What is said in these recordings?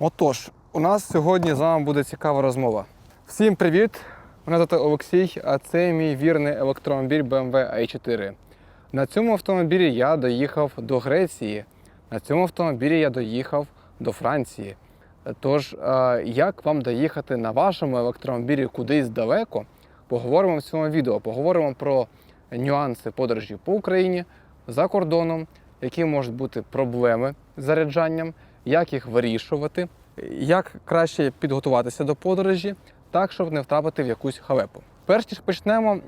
Отож, у нас сьогодні з вами буде цікава розмова. Всім привіт! Мене звати Олексій, а це мій вірний електромобіль BMW i4. На цьому автомобілі я доїхав до Греції. На цьому автомобілі я доїхав до Франції. Тож, як вам доїхати на вашому електромобілі кудись далеко, поговоримо в цьому відео. Поговоримо про нюанси подорожі по Україні, за кордоном, які можуть бути проблеми з заряджанням, як їх вирішувати, як краще підготуватися до подорожі, так, щоб не втрапити в якусь халепу. Перш ніж почнемо,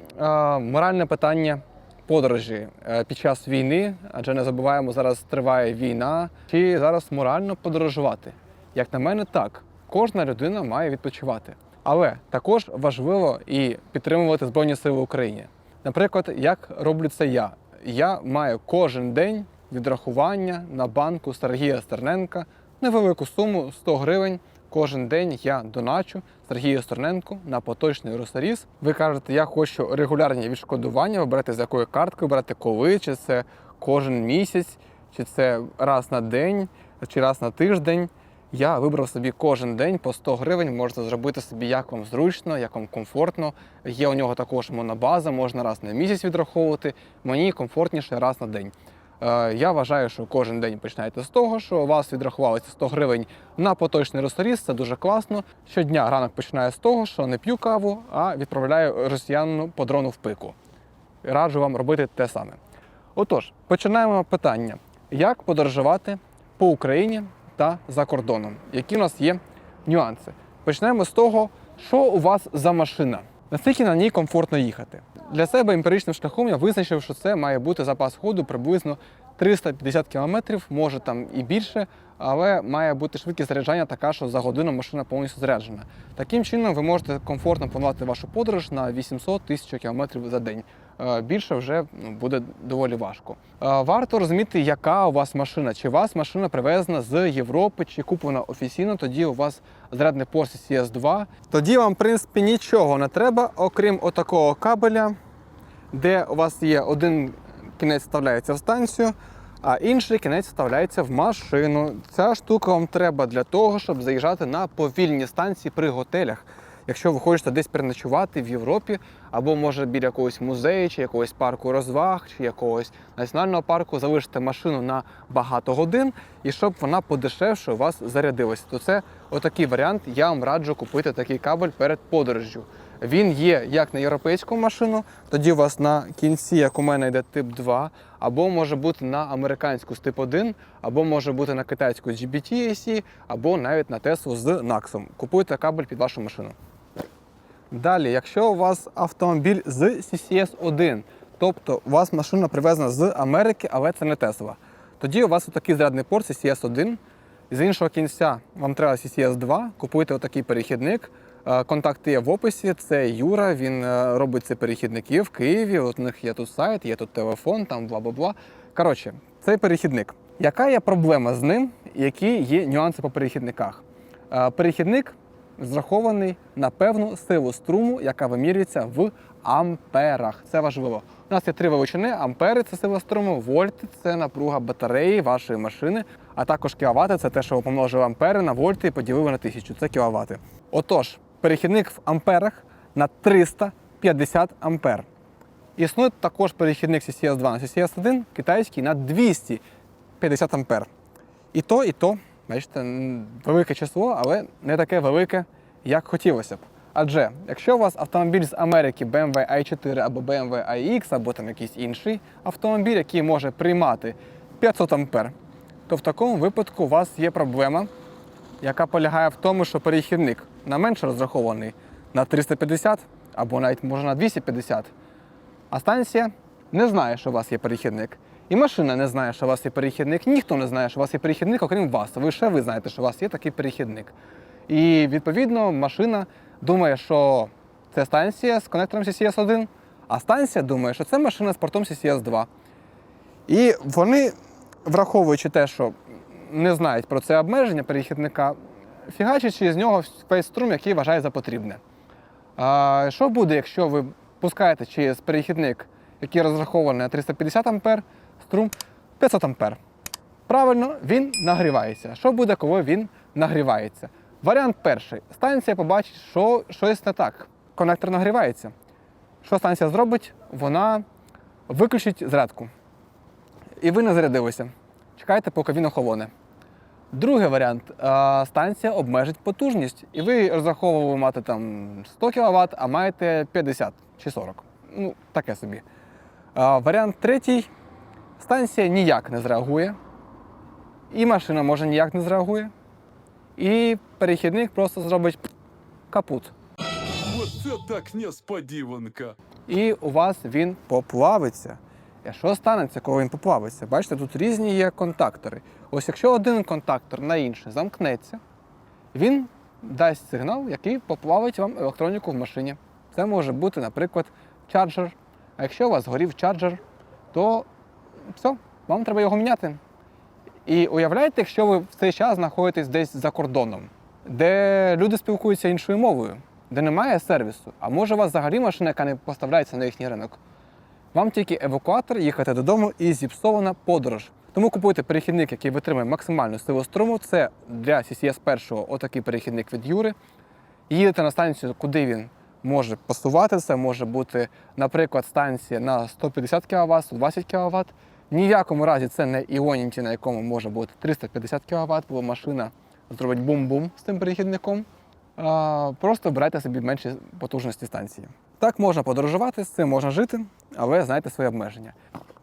моральне питання подорожі е, під час війни, адже не забуваємо, зараз триває війна. Чи зараз морально подорожувати? Як на мене, так. Кожна людина має відпочивати. Але також важливо і підтримувати Збройні Сили України. Наприклад, як роблю це я. Я маю кожен день відрахування на банку Сергія Стерненка невелику суму 100 гривень. Кожен день я доначу Сергію Стерненку на поточний росаріс. Ви кажете, я хочу регулярні відшкодування. Берете з якої картки, берете коли, чи це кожен місяць, чи це раз на день, чи раз на тиждень. Я вибрав собі кожен день по 100 гривень. Можете зробити собі як вам зручно, як вам комфортно. Є у нього також монобаза, можна раз на місяць відраховувати. Мені комфортніше раз на день. Е, Я вважаю, що кожен день починаєте з того, що у вас відрахувалося 100 гривень на поточний розсоріз. Це дуже класно. Щодня ранок починає з того, що не п'ю каву, а відправляю росіянину по дрону в пику. Раджу вам робити те саме. Отож, починаємо питання: як подорожувати по Україні та за кордоном? Які у нас є нюанси? Почнемо з того, що у вас за машина. Наскільки на ній комфортно їхати? Для себе емпіричним шляхом я визначив, що це має бути запас ходу приблизно 350 км, може там і більше, але має бути швидкість заряджання така, що за годину машина повністю заряджена. Таким чином ви можете комфортно планувати вашу подорож на 800 тисяч км за день. Е, Більше вже буде доволі важко. Е, Варто розуміти, яка у вас машина. Чи у вас машина привезена з Європи, чи куплена офіційно, тоді у вас зарядний порт CS2. Тоді вам, в принципі, нічого не треба, окрім отакого кабеля, де у вас є один кінець вставляється в станцію, а інший кінець вставляється в машину. Ця штука вам треба для того, щоб заїжджати на повільні станції при готелях. Якщо ви хочете десь переночувати в Європі, або може біля якогось музею, чи якогось парку розваг, чи якогось національного парку, залишити машину на багато годин, і щоб вона подешевше у вас зарядилася, то це отакий варіант. Я вам раджу купити такий кабель перед подорожжю. Він є як на європейську машину, тоді у вас на кінці, як у мене йде тип 2, або може бути на американську з тип 1, або може бути на китайську з GBT AC, або навіть на Теслу з NAX. Купуйте кабель під вашу машину. Далі, якщо у вас автомобіль з CCS 1, тобто у вас машина привезена з Америки, але це не Тесла, тоді у вас отакий зарядний порт CCS 1. З іншого кінця вам треба CCS 2, купуйте отакий перехідник. Е, Контакти є в описі. Це Юра. Він е, робить ці перехідники в Києві. От у них є тут сайт, є тут телефон, там бла бла бла. Коротше, цей перехідник. Яка є проблема з ним? Які є нюанси по перехідниках? Е, Перехідник зрахований на певну силу струму, яка вимірюється в амперах. Це важливо. У нас є три величини: ампери це сила струму, вольти це напруга батареї вашої машини, а також кіловати це те, що ви помножили ампери на вольти і поділили на тисячу. Це кіловати. Отож, перехідник в амперах на 350 ампер. Існує також перехідник CCS 2 на CCS 1 китайський на 250 ампер. І то, і то, бачите, велике число, але не таке велике, як хотілося б. Адже якщо у вас автомобіль з Америки BMW i4 або BMW iX, або там якийсь інший автомобіль, який може приймати 500 ампер, то в такому випадку у вас є проблема, яка полягає в тому, що перехідник на менше розрахований на 350 або навіть може на 250. А станція не знає, що у вас є перехідник. І машина не знає, що у вас є перехідник. Ніхто не знає, що у вас є перехідник, окрім вас. Ви ще ви знаєте, що у вас є такий перехідник. І відповідно машина думає, що це станція з конектором CCS 1, а станція думає, що це машина з портом CCS 2. І вони, враховуючи те, що не знають про це обмеження перехідника, фігачать через нього весь струм, який вважає за потрібне. А що буде, якщо ви пускаєте через перехідник, який розрахований на 350 ампер, струм 500 ампер? Правильно, він нагрівається. Що буде, коли він нагрівається. Варіант перший. Станція побачить, що щось не так. Конектор нагрівається. Що станція зробить? Вона виключить зарядку. І ви не зарядилися. Чекайте, поки він охолоне. Другий варіант. Станція обмежить потужність. І ви розраховували мати там 100 кВт, а маєте 50 чи 40. Ну, таке собі. Варіант третій. Станція ніяк не зреагує. І машина може ніяк не зреагує. І перехідник просто зробить капут. Вот це так несподіванка. і у вас він поплавиться. І що станеться, коли він поплавиться? Бачите, тут різні є контактори. Ось якщо один контактор на інший замкнеться, він дасть сигнал, який поплавить вам електроніку в машині. Це може бути, наприклад, чарджер. А якщо у вас горів чарджер, то все, вам треба його міняти. І уявляєте, якщо ви в цей час знаходитесь десь за кордоном, де люди спілкуються іншою мовою, де немає сервісу, а може у вас взагалі машина, яка не поставляється на їхній ринок. Вам тільки евакуатор, їхати додому і зіпсована подорож. Тому купуйте перехідник, який витримує максимальну силу струму. Це для CCS першого отакий перехідник від Юри. Їдете на станцію, куди він може посувати. Це може бути, наприклад, станція на 150 кВт, 120 кВт. Ні в якому разі це не Ionity, на якому може бути 350 кВт, бо машина зробить бум-бум з тим перехідником. Просто обирайте собі менші потужності станції. Так можна подорожувати, з цим можна жити, але знайте свої обмеження.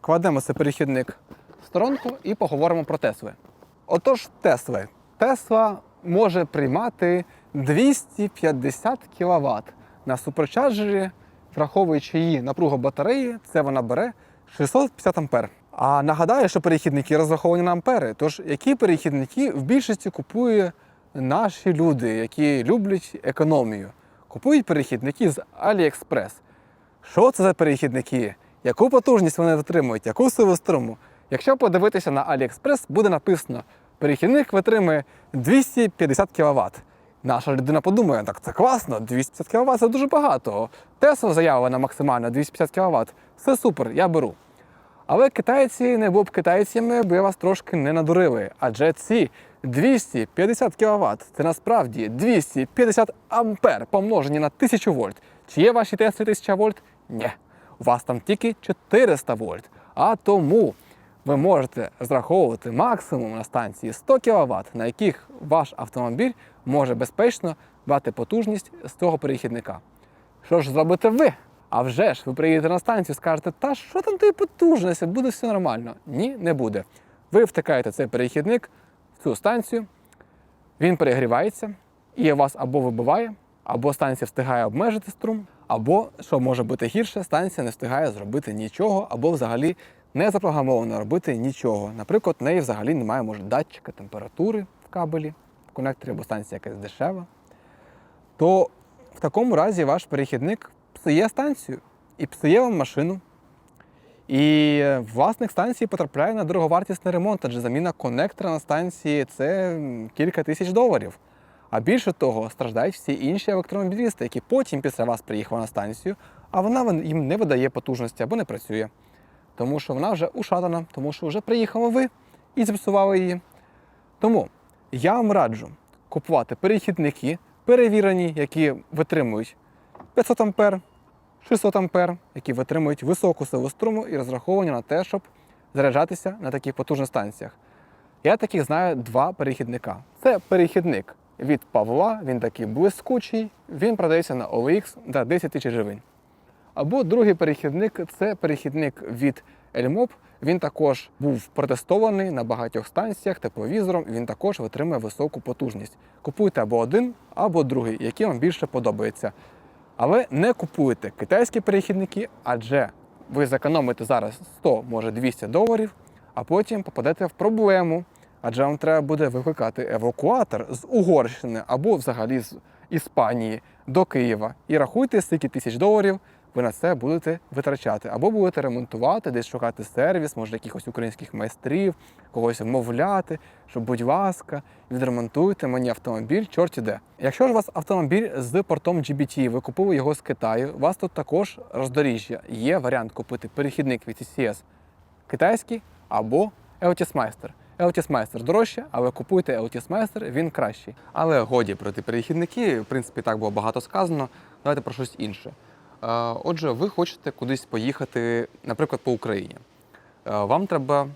Кладемо цей перехідник в сторонку і поговоримо про Тесли. Отож, Тесли. Тесла може приймати 250 кВт на суперчарджері, враховуючи її напругу батареї, це вона бере 650 ампер. А нагадаю, що перехідники розраховані на ампери. Тож які перехідники в більшості купує наші люди, які люблять економію? Купують перехідники з AliExpress. Що це за перехідники? Яку потужність вони витримують, яку силу струму? Якщо подивитися на AliExpress, буде написано: перехідник витримує 250 кВт. Наша людина подумає, так це класно, 250 кВт це дуже багато. Tesla заявлена максимально 250 кВт. Все супер, я беру. Але китайці не були б китайцями, би вас трошки не надурили. Адже ці 250 кВт це насправді 250 ампер помножені на 1000 вольт. Чи є ваші Теслі 1000 вольт? Ні. У вас там тільки 400 вольт. А тому ви можете розраховувати максимум на станції 100 кВт, на яких ваш автомобіль може безпечно брати потужність з цього перехідника. Що ж зробите ви? А вже ж ви приїдете на станцію, скажете, та що там тої потужності, буде все нормально. Ні, не буде. Ви втикаєте цей перехідник в цю станцію, він перегрівається і вас або вибиває, або станція встигає обмежити струм, або, що може бути гірше, станція не встигає зробити нічого, або взагалі не запрограмовано робити нічого. Наприклад, в неї взагалі немає може, датчика температури в кабелі, в конекторі, або станція якась дешева. То в такому разі ваш перехідник псує станцію і псує вам машину. І власник станції потрапляє на дороговартісний ремонт, адже заміна конектора на станції це кілька тисяч доларів. А більше того, страждають всі інші електромобілісти, які потім після вас приїхали на станцію, а вона їм не видає потужності або не працює. Тому що вона вже ушатана, тому що вже приїхали ви і зіпсували її. Тому я вам раджу купувати перехідники, перевірені, які витримують 500 ампер, 600 ампер, які витримують високу силу струму і розраховані на те, щоб заряджатися на таких потужних станціях. Я таких знаю два перехідника. Це перехідник від Павла, він такий блискучий, він продається на OLX за 10 тисяч гривень. Або другий перехідник це перехідник від Elmop. Він також був протестований на багатьох станціях тепловізором, він також витримує високу потужність. Купуйте або один, або другий, який вам більше подобається. Але не купуйте китайські перехідники, адже ви зекономите зараз 100, може 200 доларів, а потім попадете в проблему. Адже вам треба буде викликати евакуатор з Угорщини або взагалі з Іспанії до Києва. І рахуйте, скільки тисяч доларів ви на це будете витрачати. Або будете ремонтувати, десь шукати сервіс, може якихось українських майстрів, когось вмовляти, що, будь ласка, відремонтуйте мені автомобіль, чорті де. Якщо ж у вас автомобіль з портом GBT, ви купили його з Китаю, у вас тут також роздоріжжя. Є варіант купити перехідник від TCS китайський або Meister. Eltis Meister дорожче, але купуйте Eltis Meister, він кращий. Але годі проти перехідники, в принципі, так було багато сказано. Давайте про щось інше. Отже, ви хочете кудись поїхати, наприклад, по Україні. Вам треба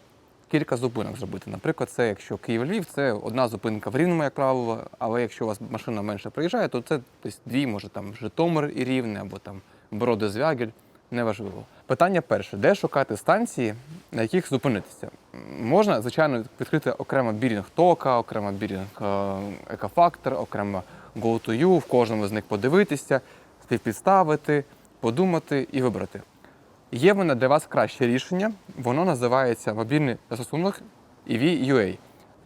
кілька зупинок зробити. Наприклад, це якщо Київ-Львів, це одна зупинка в Рівному, як правило, але якщо у вас машина менше приїжджає, то це десь дві, може там Житомир і Рівне, або там Броди Звягель, неважливо. Питання перше: де шукати станції, на яких зупинитися? Можна, звичайно, відкрити окремо бірінг тока, окремо бірінг е, екофактор, окремо Go2U, в кожному з них подивитися, співпідставити, подумати і вибрати. Є мене для вас краще рішення. Воно називається мобільний застосунок EV.UA.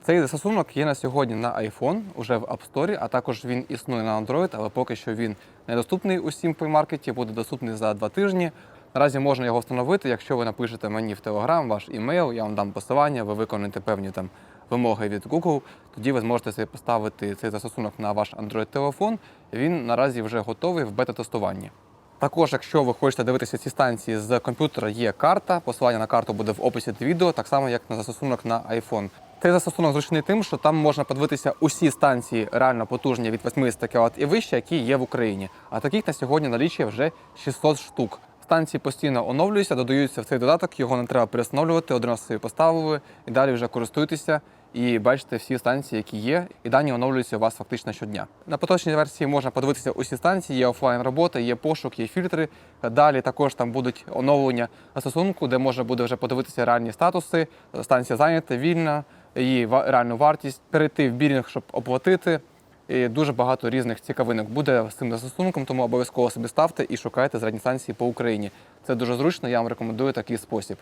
Цей застосунок є на сьогодні на iPhone, уже в App Store, а також він існує на Android, але поки що він недоступний усім плеймаркеті, буде доступний за два тижні. Наразі можна його встановити, якщо ви напишете мені в Telegram ваш імейл, я вам дам посилання, ви виконаєте певні там вимоги від Google, тоді ви зможете собі поставити цей застосунок на ваш Android-телефон. Він наразі вже готовий в бета-тестуванні. Також, якщо ви хочете дивитися ці станції з комп'ютера, є карта. Посилання на карту буде в описі до відео, так само як на застосунок на iPhone. Цей застосунок зручний тим, що там можна подивитися усі станції реально потужні від 80 кВт і вище, які є в Україні. А таких на сьогодні налічує вже 600 штук. Станції постійно оновлюються, додаються в цей додаток, його не треба перестановлювати, один раз собі поставили і далі вже користуйтеся і бачите всі станції, які є, і дані оновлюються у вас фактично щодня. На поточній версії можна подивитися усі станції, є офлайн робота, є пошук, є фільтри. Далі також там будуть оновлення застосунку, де можна буде вже подивитися реальні статуси. Станція зайнята, вільна, її реальну вартість, перейти в бірінг, щоб оплатити. І дуже багато різних цікавинок буде з цим застосунком, тому обов'язково собі ставте і шукайте зрадні станції по Україні. Це дуже зручно, я вам рекомендую такий спосіб.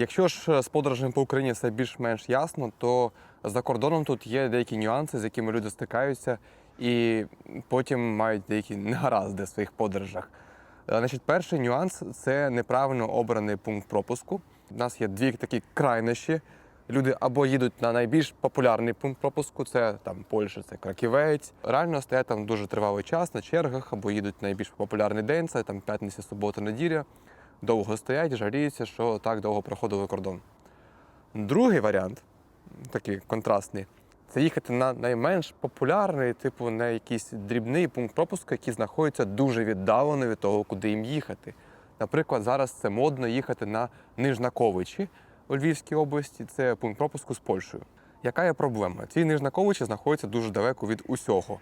Якщо ж е, з подорожем по Україні все більш-менш ясно, то за кордоном тут є деякі нюанси, з якими люди стикаються, і потім мають деякі негаразди в своїх подорожах. Е, Значить, перший нюанс це неправильно обраний пункт пропуску. У нас є дві такі крайнощі. Люди або їдуть на найбільш популярний пункт пропуску, це там Польща, це Краківець. Реально стоять там дуже тривалий час на чергах, або їдуть на найбільш популярний день, це там п'ятниця, субота, неділя. Довго стоять, жаліються, що так довго проходили кордон. Другий варіант, такий контрастний, це їхати на найменш популярний, типу на якийсь дрібний пункт пропуску, який знаходиться дуже віддалено від того, куди їм їхати. Наприклад, зараз це модно їхати на Нижнаковичі у Львівській області, це пункт пропуску з Польщею. Яка є проблема? Ці Нижнаковичі знаходяться дуже далеко від усього.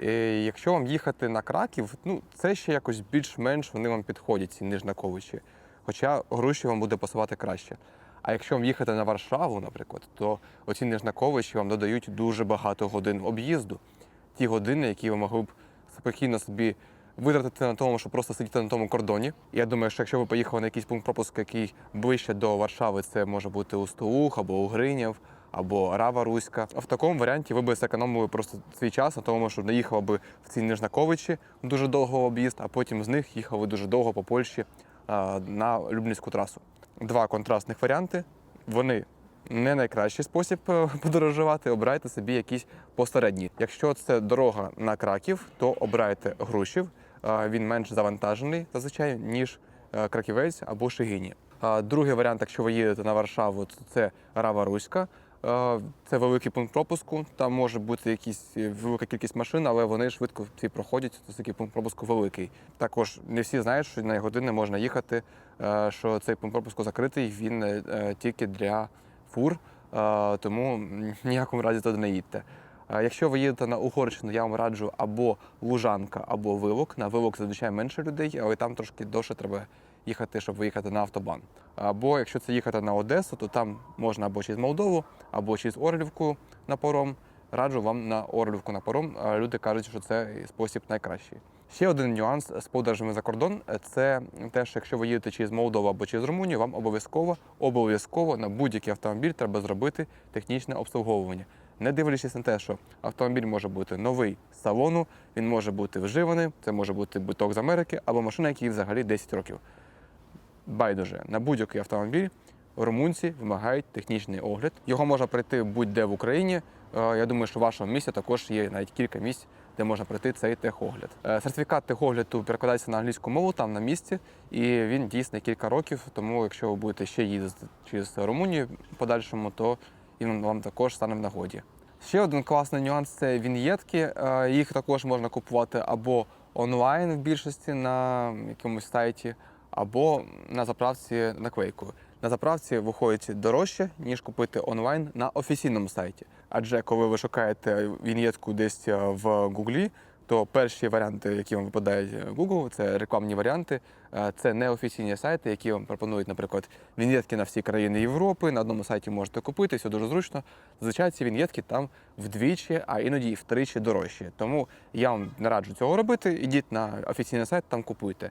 І якщо вам їхати на Краків, ну це ще якось більш-менш вони вам підходять, ці Нижнаковичі. Хоча гроші вам буде пасувати краще. А якщо вам їхати на Варшаву, наприклад, то оці Нижнаковичі вам додають дуже багато годин об'їзду. Ті години, які ви могли б спокійно собі витратити на тому, щоб просто сидіти на тому кордоні. Я думаю, що якщо ви поїхали на якийсь пункт пропуску, який ближче до Варшави, це може бути у Устилух або Угринів, або Рава Руська. А в такому варіанті ви би зекономили просто свій час на тому, що не їхали би в ці Нижнаковичі дуже довго об'їзд, а потім з них їхали дуже довго по Польщі на Люблінську трасу. Два контрастних варіанти. Вони не найкращий спосіб е, подорожувати. Обирайте собі якийсь посередній. Якщо це дорога на Краків, то обирайте Грушів. Він менш завантажений зазвичай, ніж е, Краківець або Шигині. Другий варіант, якщо ви їдете на Варшаву, то це Рава Руська. Е, Це великий пункт пропуску. Там може бути якісь е, велика кількість машин, але вони швидко всі проходять. Це такий пункт пропуску великий. Також не всі знають, що на години можна їхати, е, що цей пункт пропуску закритий. Він тільки для фур, тому ніякому разі туди не їдьте. Якщо ви їдете на Угорщину, я вам раджу або Лужанка, або Вилок. На Вилок зазвичай менше людей, але там трошки довше треба їхати, щоб виїхати на автобан. Або якщо це їхати на Одесу, то там можна або через Молдову, або через Орлівку на паром. Раджу вам на Орлівку на паром. Люди кажуть, що це спосіб найкращий. Ще один нюанс з подорожами за кордон це те, що якщо ви їдете через Молдову або через Румунію, вам обов'язково обов'язково на будь-який автомобіль треба зробити технічне обслуговування. Не дивлячись на те, що автомобіль може бути новий з салону, він може бути вживаний, це може бути биток з Америки або машина, якій взагалі 10 років. Байдуже на будь-який автомобіль румунці вимагають технічний огляд. Його можна пройти будь-де в Україні. Е, Я думаю, що в вашому місті також є навіть кілька місць, де можна пройти цей техогляд. Е, Сертифікат техогляду перекладається на англійську мову там на місці, і він дійсний кілька років. Тому, якщо ви будете ще їздити через Румунію подальшому, то він вам також стане в нагоді. Ще один класний нюанс це віньєтки. Е, Їх також можна купувати або онлайн в більшості на якомусь сайті, або на заправці наклейкою. На заправці виходить дорожче, ніж купити онлайн на офіційному сайті. Адже коли ви шукаєте віньєтку десь е, в Гуглі, то перші варіанти, які вам випадають Google, це рекламні варіанти. Е, Це неофіційні сайти, які вам пропонують, наприклад, віньєтки на всі країни Європи. На одному сайті можете купити, все дуже зручно. Зазвичай ці віньєтки там вдвічі, а іноді і втричі дорожчі. Тому я вам не раджу цього робити. Ідіть на офіційний сайт, там купуйте.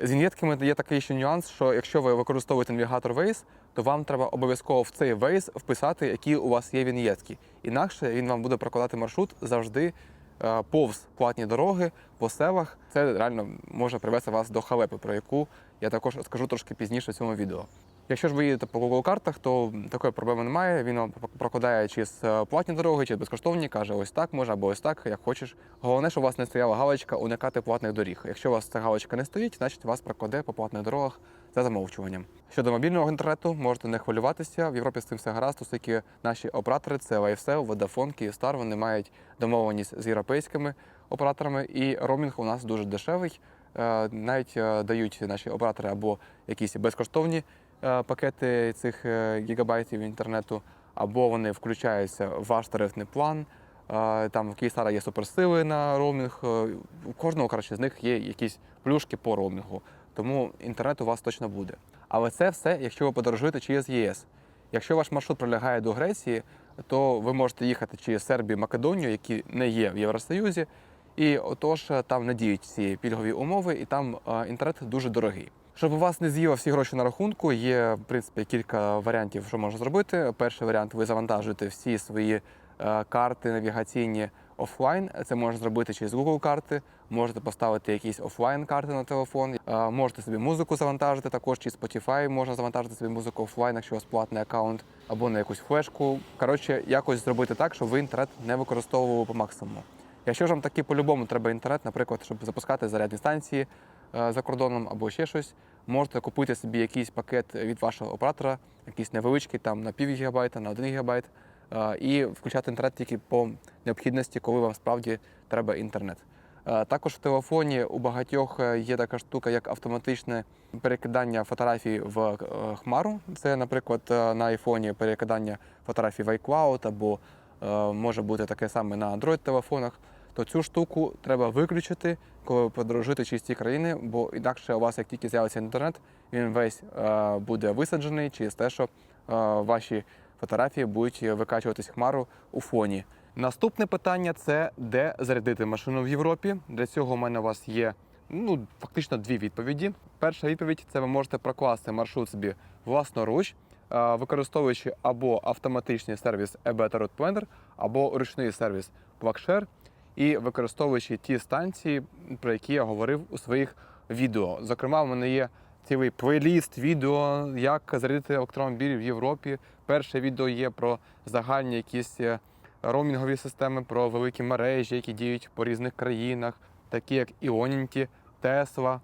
З віньєтками є такий ще нюанс, що якщо ви використовуєте навігатор Waze, то вам треба обов'язково в цей Waze вписати, які у вас є віньєтки. Інакше він вам буде прокладати маршрут завжди е, повз платні дороги по селах. Це реально може привести вас до халепи, про яку я також скажу трошки пізніше в цьому відео. Якщо ж ви їдете по Google картах, то такої проблеми немає. Він прокладає чи з е, платні дороги, чи безкоштовні, каже, ось так може або ось так, як хочеш. Головне, щоб у вас не стояла галочка уникати платних доріг. Якщо у вас ця галочка не стоїть, значить вас прокладе по платних дорогах за замовчуванням. Щодо мобільного інтернету, можете не хвилюватися. В Європі з цим все гаразд, оскільки наші оператори це Lifecell, Vodafone, Kyivstar, вони мають домовленість з європейськими операторами, і роумінг у нас дуже дешевий. Е, Навіть е, дають наші оператори або якісь безкоштовні пакети цих е, гігабайтів інтернету, або вони включаються в ваш тарифний план. Е, Там в Київстара є суперсили на роумінг. е, У кожного коротше, з них є якісь плюшки по роумінгу. Тому інтернет у вас точно буде. Але це все, якщо ви подорожуєте через ЄС. Якщо ваш маршрут прилягає до Греції, то ви можете їхати через Сербію, Македонію, які не є в Євросоюзі. І отож е, там не діють ці пільгові умови, і там е, інтернет дуже дорогий. Щоб у вас не з'їли всі гроші на рахунку, є в принципі кілька варіантів, що можна зробити. Перший варіант ви завантажуєте всі свої е, карти навігаційні офлайн. Це можна зробити через Google карти. Можете поставити якісь офлайн карти на телефон. Е, Можете собі музику завантажити. Також через Spotify можна завантажити собі музику офлайн, якщо у вас платний аккаунт, або на якусь флешку. Коротше, якось зробити так, щоб ви інтернет не використовували по максимуму. Якщо ж вам таки по-любому треба інтернет, наприклад, щоб запускати зарядні станції за кордоном або ще щось, можете купити собі якийсь пакет від вашого оператора, якийсь невеличкий, там на пів гігабайта, на один гігабайт, е, і включати інтернет тільки по необхідності, коли вам справді треба інтернет. Е, Також в телефоні у багатьох е, є така штука, як автоматичне перекидання фотографій в е, хмару. Це, наприклад, е, на айфоні перекидання фотографій в iCloud або е, може бути таке саме на Android-телефонах. То цю штуку треба виключити, коли ви подорожуєте ці країни, бо інакше у вас, як тільки з'явиться інтернет, він весь е, буде висаджений через те, що е, ваші фотографії будуть викачуватись хмару у фоні. Наступне питання це де зарядити машину в Європі. Для цього у мене у вас є ну, фактично дві відповіді. Перша відповідь це ви можете прокласти маршрут собі власноруч, е, використовуючи або автоматичний сервіс eBetter Route Planner, або ручний сервіс PlugShare, і використовуючи ті станції, про які я говорив у своїх відео. Зокрема, в мене є цілий плейліст відео, як зарядити електромобіль в Європі. Перше відео є про загальні якісь е, роумінгові системи, про великі мережі, які діють по різних країнах, такі як Ionity, Tesla,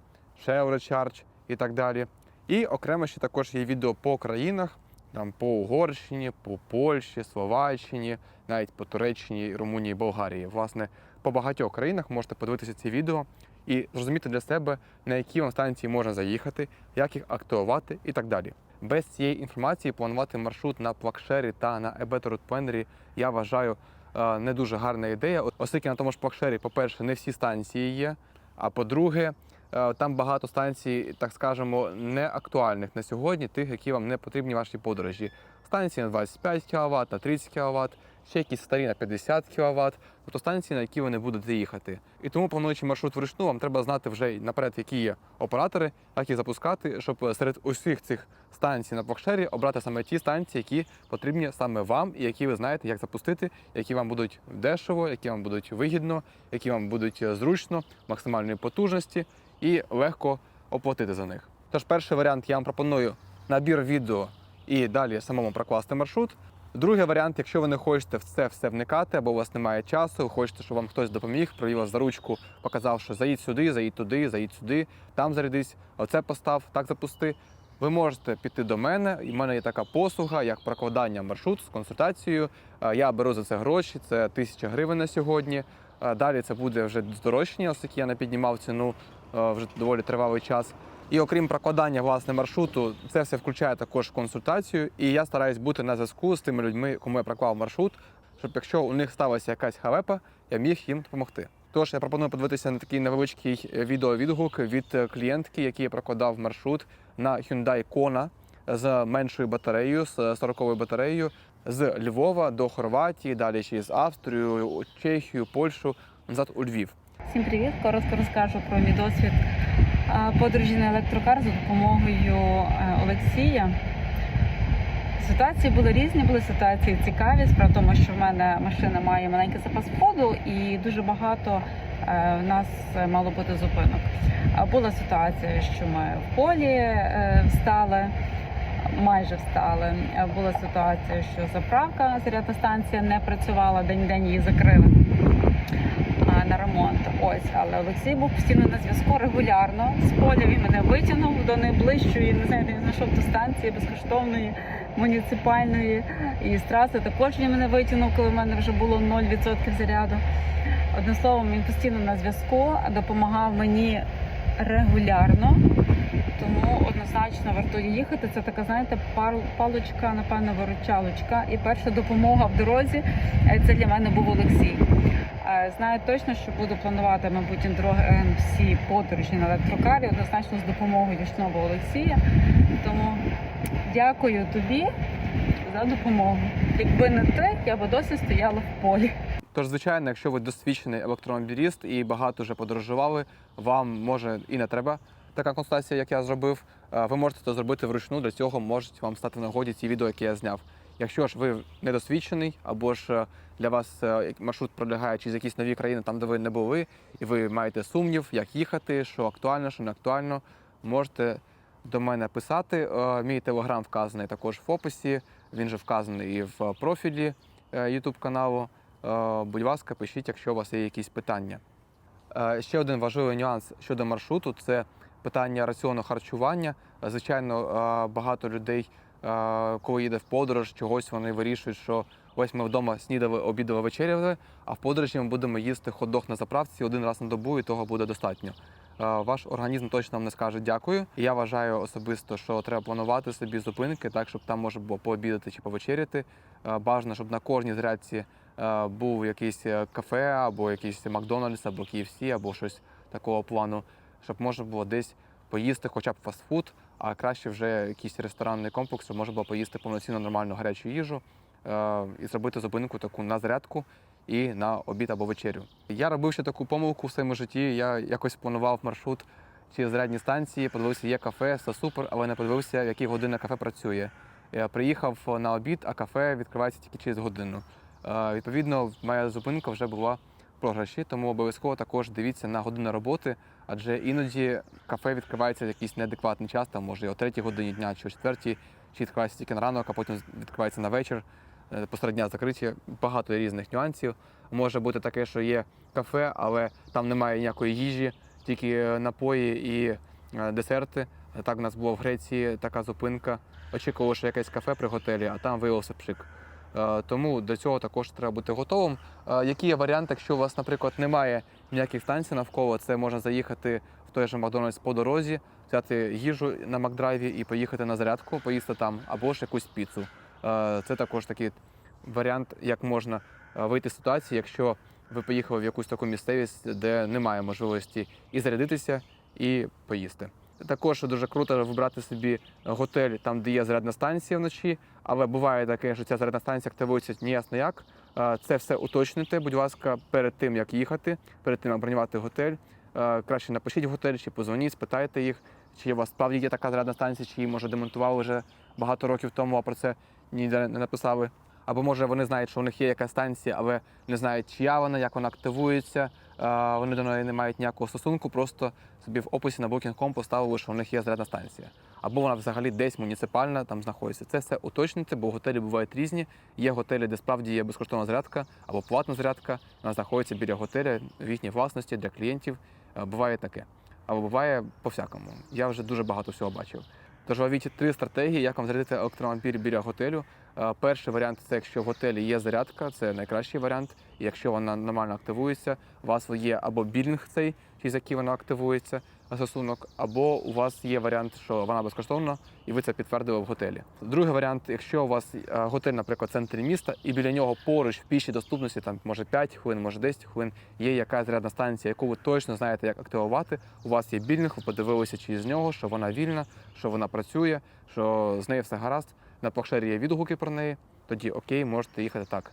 Charge і так далі. І окремо ще також є відео по країнах, там по Угорщині, по Польщі, Словаччині, навіть по Туреччині, Румунії, Болгарії. Власне, по багатьох країнах можете подивитися ці відео і зрозуміти для себе, на які вам станції можна заїхати, як їх активувати і так далі. Без цієї інформації планувати маршрут на плакшері та на Route я вважаю е, не дуже гарна ідея, оскільки на тому ж плакшері, по-перше, не всі станції є. А по-друге, там багато станцій, так скажемо, не актуальних на сьогодні, тих, які вам не потрібні в вашій подорожі. Станції на 25 кВт, на 30 кВт, ще якісь старі на 50 кВт, тобто станції, на які ви не будете їхати. І тому, плануючи маршрут вручну, вам треба знати вже наперед, які є оператори, як їх запускати, щоб серед усіх цих станцій на плакшері обрати саме ті станції, які потрібні саме вам, і які ви знаєте, як запустити, які вам будуть дешево, які вам будуть вигідно, які вам будуть е, зручно, максимальної потужності і легко оплатити за них. Тож, перший варіант я вам пропоную набір відео і далі самому прокласти маршрут. Другий варіант, якщо ви не хочете в це все вникати, або у вас немає часу, хочете, щоб вам хтось допоміг, провів вас за ручку, показав, що заїдь сюди, заїдь туди, заїдь сюди, там зарядись, оце постав, так запусти. ви можете піти до мене. І в мене є така послуга, як прокладання маршрут з консультацією. Е, Я беру за це гроші, це тисяча гривень на сьогодні. Е, Далі це буде вже здорожчання, оскільки я не піднімав ціну вже доволі тривалий час. І окрім прокладання власне маршруту, це все включає також консультацію. І я стараюсь бути на зв'язку з тими людьми, кому я проклав маршрут, щоб якщо у них сталася якась халепа, я міг їм допомогти. Тож я пропоную подивитися на такий невеличкий е, відеовідгук від е, клієнтки, який прокладав маршрут на Hyundai Kona з меншою батареєю, з 40-ю батареєю з Львова до Хорватії, далі через Австрію, Чехію, Польщу, назад у Львів. Всім привіт! Коротко розкажу про мій досвід а, подорожі на електрокар за допомогою е, Олексія. Ситуації були різні, були ситуації цікаві. Справа в тому, що в мене машина має маленький запас ходу і дуже багато е, в нас мало бути зупинок. Була ситуація, що ми в полі е, встали, майже встали. Була ситуація, що заправка, зарядна станція не працювала, день-день її закрили на ремонт. Ось, але Олексій був постійно на зв'язку регулярно. З поля він мене витягнув до найближчої, не знаю, де він знайшов до станції безкоштовної, муніципальної. І з траси також він мене витягнув, коли в мене вже було 0% заряду. Одним словом, він постійно на зв'язку, допомагав мені регулярно. Тому однозначно вартує їхати. Це така, знаєте, паличка, напевно, виручалочка. І перша допомога в дорозі е, це для мене був Олексій. Знаю точно, що буду планувати, мабуть, е, всі подорожі на електрокарі, однозначно з допомогою Яшного Олексія. Тому дякую тобі за допомогу. Якби не ти, я б досі стояла в полі. Тож, звичайно, якщо ви досвідчений електромобіліст і багато вже подорожували, вам може і не треба така консультація, як я зробив. Е, Ви можете це зробити вручну. Для цього можуть вам стати нагоді ці відео, які я зняв. Якщо ж ви недосвідчений, або ж е, для вас е, маршрут пролягає через якісь нові країни, там де ви не були, і ви маєте сумнів, як їхати, що актуально, що не актуально, можете до мене писати. Е, Мій телеграм вказаний також в описі. Він же вказаний і в профілі YouTube каналу. Будь ласка, пишіть, якщо у вас є якісь питання. Ще один важливий нюанс щодо маршруту це питання раціону харчування. Звичайно, багато людей, коли їде в подорож, чогось вони вирішують, що ось ми вдома снідали, обідали, вечеряли, а в подорожі ми будемо їсти хот-дог на заправці один раз на добу, і того буде достатньо. Ваш організм точно вам не скаже дякую. Я вважаю особисто, що треба планувати собі зупинки так, щоб там можна було пообідати чи повечеряти. Бажано, щоб на кожній зарядці був якийсь е, кафе, або якийсь Макдональдс, або KFC, або щось такого плану, щоб можна було десь поїсти хоча б фастфуд, а краще вже якийсь ресторанний комплекс, щоб можна було поїсти повноцінно нормальну гарячу їжу е, і зробити зупинку таку на зарядку і на обід або вечерю. Я робив ще таку помилку в своєму житті. Я якось планував маршрут через зарядні станції, подивився, є кафе, все супер, але не подивився, в які години кафе працює. Я приїхав на обід, а кафе відкривається тільки через годину. Е, Відповідно, моя зупинка вже була програші, тому обов'язково також дивіться на години роботи, адже іноді кафе відкривається в якийсь неадекватний час, там може о 3 годині дня чи о 4, чи відкривається тільки на ранок, а потім відкривається на вечір. Е, Посеред дня закриті, багато різних нюансів. Може бути таке, що є кафе, але там немає ніякої їжі, тільки е, напої і е, десерти. Так в нас було в Греції така зупинка. Очікував, що якесь кафе при готелі, а там виявився пшик. Е, Тому до цього також треба бути готовим. Е, Які є варіанти, якщо у вас, наприклад, немає ніяких станцій навколо, це можна заїхати в той же Макдональдс по дорозі, взяти їжу на Макдрайві і поїхати на зарядку, поїсти там, або ж якусь піцу. Е, Це також такий варіант, як можна вийти з ситуації, якщо ви поїхали в якусь таку місцевість, де немає можливості і зарядитися, і поїсти. Також дуже круто вибрати собі готель там, де є зарядна станція вночі, але буває таке, що ця зарядна станція активується неясно як. Це все уточнити, будь ласка, перед тим як їхати, перед тим як бронювати готель. Краще напишіть в готель чи позвоніть, спитайте їх, чи у вас справді є така зарядна станція, чи її може демонтували вже багато років тому, а про це ніде не написали. Або може вони знають, що у них є якась станція, але не знають, чия вона, як вона активується. Вони до неї не мають ніякого стосунку, просто собі в описі на Booking.com поставили, що у них є зарядна станція. Або вона взагалі десь муніципальна там знаходиться. Це все уточнити, бо готелі бувають різні. Є готелі, де справді є безкоштовна зарядка або платна зарядка. Вона знаходиться біля готеля в їхній власності для клієнтів. Е, Буває таке. Або буває по-всякому. Я вже дуже багато всього бачив. Тож ловіть три стратегії, як вам зарядити електромобіль біля готелю. Е, Перший варіант це якщо в готелі є зарядка, це найкращий варіант. Якщо вона нормально активується, у вас є або білінг цей, через який вона активується застосунок, або у вас є варіант, що вона безкоштовна, і ви це підтвердили в готелі. Другий варіант, якщо у вас е, готель, наприклад, в центрі міста, і біля нього поруч в пішій доступності, там може 5 хвилин, може 10 хвилин, є якась зарядна станція, яку ви точно знаєте, як активувати. У вас є білінг, ви подивилися через нього, що вона вільна, що вона працює, що з нею все гаразд. На покшері є відгуки про неї. Тоді окей, можете їхати так.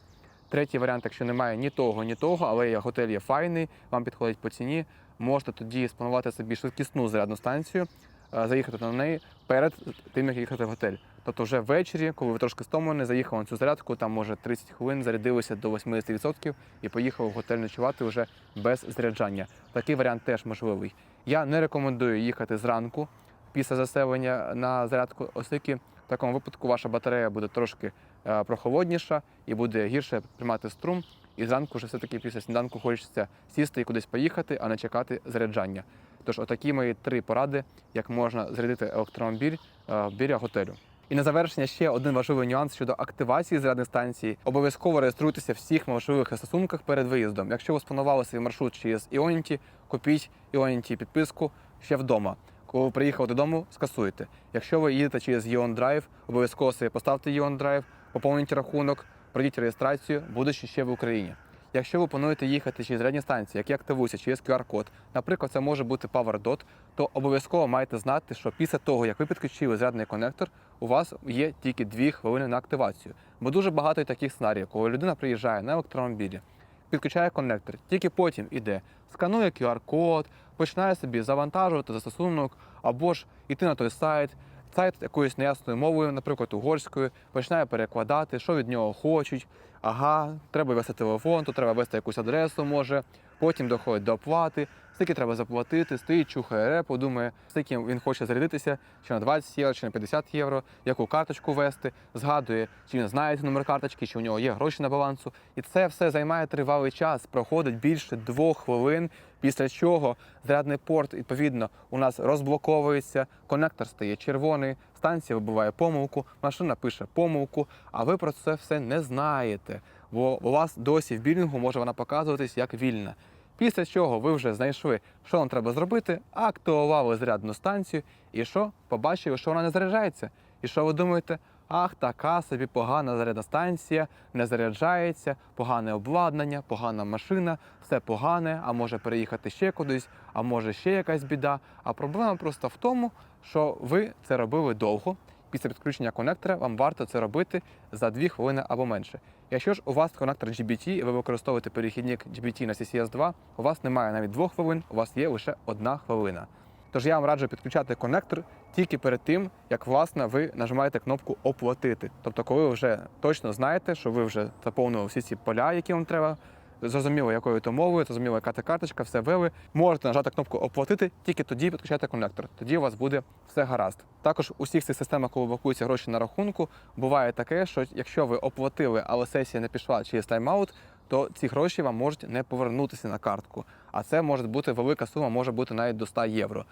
Третій варіант, якщо немає ні того, ні того, але готель є файний, вам підходить по ціні, можете тоді спланувати собі швидкісну зарядну станцію, е, заїхати на неї перед тим, як їхати в готель. Тобто вже ввечері, коли ви трошки стомлені, заїхали на цю зарядку, там може 30 хвилин, зарядилися до 80% і поїхали в готель ночувати вже без заряджання. Такий варіант теж можливий. Я не рекомендую їхати зранку після заселення на зарядку, оскільки в такому випадку ваша батарея буде трошки е, прохолодніша і буде гірше приймати струм. І зранку вже все-таки після сніданку хочеться сісти і кудись поїхати, а не чекати заряджання. Тож, отакі мої три поради, як можна зарядити електромобіль е, біля готелю. І на завершення ще один важливий нюанс щодо активації зарядних станцій. Обов'язково реєструйтеся в всіх можливих стосунках перед виїздом. Якщо ви спланували свій маршрут через Ionity, купіть Ionity підписку ще вдома. Коли ви приїхали додому, скасуйте. Якщо ви їдете через Drive, обов'язково собі поставте Drive, поповніть рахунок, пройдіть реєстрацію, будучи ще в Україні. Якщо ви плануєте їхати через зарядні станції, які активуються через QR-код, наприклад, це може бути PowerDot, то обов'язково маєте знати, що після того, як ви підключили зарядний конектор, у вас є тільки 2 хвилини на активацію. Бо дуже багато таких сценаріїв, коли людина приїжджає на електромобілі, підключає коннектор, тільки потім іде, сканує QR-код, починає собі завантажувати застосунок або ж йти на той сайт, сайт якоюсь неясною мовою, наприклад, угорською, починає перекладати, що від нього хочуть. Ага, треба вести телефон, то треба вести якусь адресу, може. Потім доходить до оплати, скільки треба заплатити, стоїть, чухає репу, думає, скільки він хоче зарядитися, чи на 20 євро, чи на 50 євро, яку карточку ввести, згадує, чи він знає номер карточки, чи у нього є гроші на балансу. І це все займає тривалий час, проходить більше двох хвилин, після чого зарядний порт, відповідно, у нас розблоковується, конектор стає червоний, станція вибиває помилку, машина пише помилку, а ви про це все не знаєте. Бо у вас досі в білінгу може вона показуватись як вільна. Після чого ви вже знайшли, що вам треба зробити, активували зарядну станцію, і що побачили, що вона не заряджається. І що ви думаєте? Ах, така собі погана зарядна станція, не заряджається, погане обладнання, погана машина, все погане, а може переїхати ще кудись, а може ще якась біда. А проблема просто в тому, що ви це робили довго. Після підключення конектора вам варто це робити за 2 хвилини або менше. Якщо ж у вас конектор GBT ви використовуєте перехідник GBT на CCS 2, у вас немає навіть двох хвилин, у вас є лише одна хвилина. Тож я вам раджу підключати конектор тільки перед тим, як власне ви нажимаєте кнопку оплатити. Тобто, коли ви вже точно знаєте, що ви вже заповнили всі ці поля, які вам треба. Зрозуміло, якою то мовою, зрозуміло, яка та карточка, все ввели. Можете нажати кнопку оплатити, тільки тоді підключайте конектор. Тоді у вас буде все гаразд. Також у всіх цих системах, коли блокуються гроші на рахунку, буває таке, що якщо ви оплатили, але сесія не пішла через тайм-аут, то ці гроші вам можуть не повернутися на картку. А це може бути велика сума, може бути навіть до 100 євро.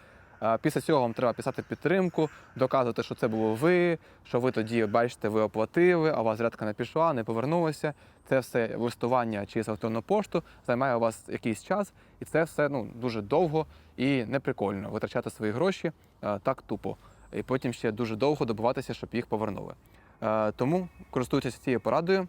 Після цього вам треба писати підтримку, доказувати, що це було ви, що ви тоді, бачите, ви оплатили, а у вас зарядка не пішла, не повернулася. Це все листування через електронну пошту займає у вас якийсь час, і це все ну, дуже довго і неприкольно витрачати свої гроші так тупо. І потім ще дуже довго добуватися, щоб їх повернули. Тому користуйтесь цією порадою.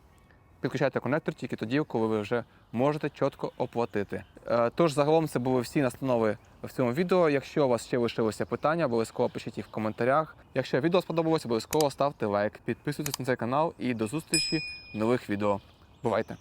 Підключайте конектор тільки тоді, коли ви вже можете чітко оплатити. Е, Тож загалом це були всі настанови в цьому відео. Якщо у вас ще лишилися питання, обов'язково пишіть їх в коментарях. Якщо відео сподобалося, обов'язково ставте лайк, підписуйтесь на цей канал і до зустрічі в нових відео. Бувайте!